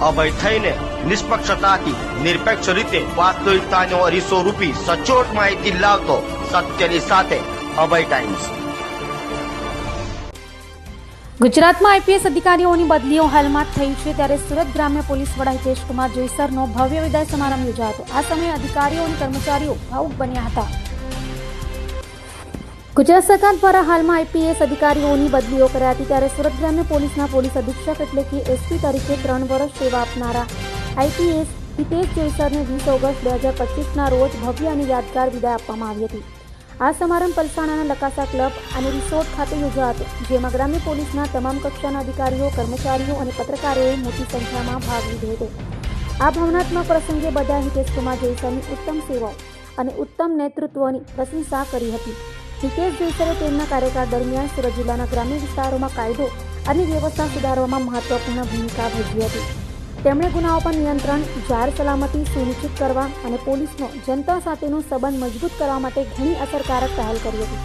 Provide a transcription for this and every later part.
અભય થઈને નિષ્પક્ષતાથી નિરપેક્ષ રીતે વાસ્તવિકતાનો અરીસો રૂપી સચોટ માહિતી લાવતો સત્યની સાથે અભય ટાઈમ્સ. ગુજરાતમાં આઈપીએસ અધિકારીઓની બદલીઓ હાલમાં થઈ છે ત્યારે સુરત ગ્રામ્ય પોલીસ વડા હિતેશકુમાર જોઈસરનો ભવ્ય વિદાય સમારંભ યોજાયો હતો. આ સમયે અધિકારીઓ અને કર્મચારીઓ ભાવુક બન્યા હતા. ગુજરાત સરકાર દ્વારા હાલમાં આઈપીએસ અધિકારીઓની બદલીઓ કરાઈ હતી ત્યારે સુરત ગ્રામ્ય પોલીસના પોલીસ અધિક્ષક એટલે કે એસપી તરીકે ત્રણ વર્ષ સેવા આપનારા આઈપીએસ હિતેશ જોઈસરને વીસ ઓગસ્ટ બે હજાર પચીસના રોજ ભવ્ય અને યાદગાર વિદાય આપવામાં આવી હતી. આ સમારંભ પલસાણાના લકાસા ક્લબ અને રિસોર્ટ ખાતે યોજાયો હતો, જેમાં ગ્રામ્ય પોલીસના તમામ કક્ષાના અધિકારીઓ, કર્મચારીઓ અને પત્રકારોએ મોટી સંખ્યામાં ભાગ લીધો હતો. આ ભાવનાત્મક પ્રસંગે બધા હિતેશ કુમાર જયસરની ઉત્તમ સેવાઓ અને ઉત્તમ નેતૃત્વની પ્રશંસા કરી હતી. હિતેશ દેસરે તેમના કાર્યકાળ દરમિયાન સુરત જિલ્લાના ગ્રામ્ય વિસ્તારોમાં કાયદો અને વ્યવસ્થા સુધારવામાં મહત્વપૂર્ણ ભૂમિકા ભજવી હતી. તેમણે ગુનાઓ પર નિયંત્રણ, જાહેર સલામતી સુનિશ્ચિત કરવા અને પોલીસનો, જનતા સાથેનો સંબંધ મજબૂત કરવા માટે ઘણી અસરકારક પહેલ કરી હતી.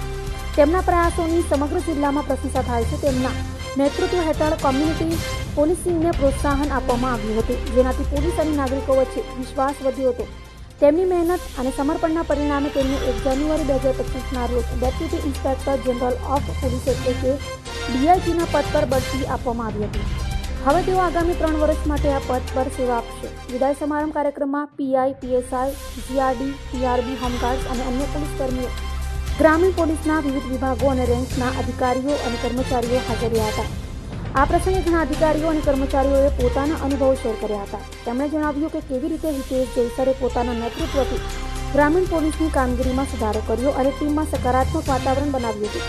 તેમના પ્રયાસોની સમગ્ર જિલ્લામાં પ્રશંસા થાય છે તેમના નેતૃત્વ હેઠળ કોમ્યુનિટી પોલીસિંગને પ્રોત્સાહન આપવામાં આવ્યું હતું, જેનાથી પોલીસ અને નાગરિકો વચ્ચે વિશ્વાસ વધ્યો હતો. તેમની મહેનત અને સમર્પણના પરિણામે તેમને એક જાન્યુઆરી બે હજાર પચીસના રોજ deputy inspector general of police એટલે કે ડીઆઈજીના પદ પર બઢતી આપવામાં આવી હતી. હવે તેઓ આગામી ત્રણ વર્ષ માટે આ પદ પર સેવા આપશે. વિદાય સમારંભ કાર્યક્રમમાં PI PSI GRD PRB home guards અને અન્ય પોલીસ કર્મીઓ, ગ્રામીણ પોલીસના વિવિધ વિભાગો અને રેન્કના અધિકારીઓ અને કર્મચારીઓ હાજર રહ્યા હતા. આ પ્રસંગે ઘણા અધિકારીઓ અને કર્મચારીઓએ પોતાના અનુભવો શેર કર્યા હતા. તેમણે જણાવ્યું કે કેવી રીતે હિતેશ જયસરે પોતાના નેતૃત્વથી ગ્રામીણ પોલીસની કામગીરીમાં સુધારો કર્યો અને ટીમમાં સકારાત્મક વાતાવરણ બનાવ્યું હતું.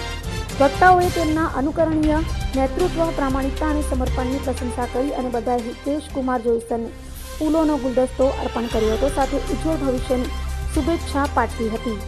વક્તાઓએ તેમના અનુકરણીય નેતૃત્વ, પ્રામાણિકતા અને સમર્પણની પ્રશંસા કરી અને બધાએ હિતેશ કુમાર જોઈસરને ફૂલોનો ગુલદસ્તો અર્પણ કર્યો હતો. સાથે ઉજ્જવળ ભવિષ્યની શુભેચ્છા પાઠવી હતી.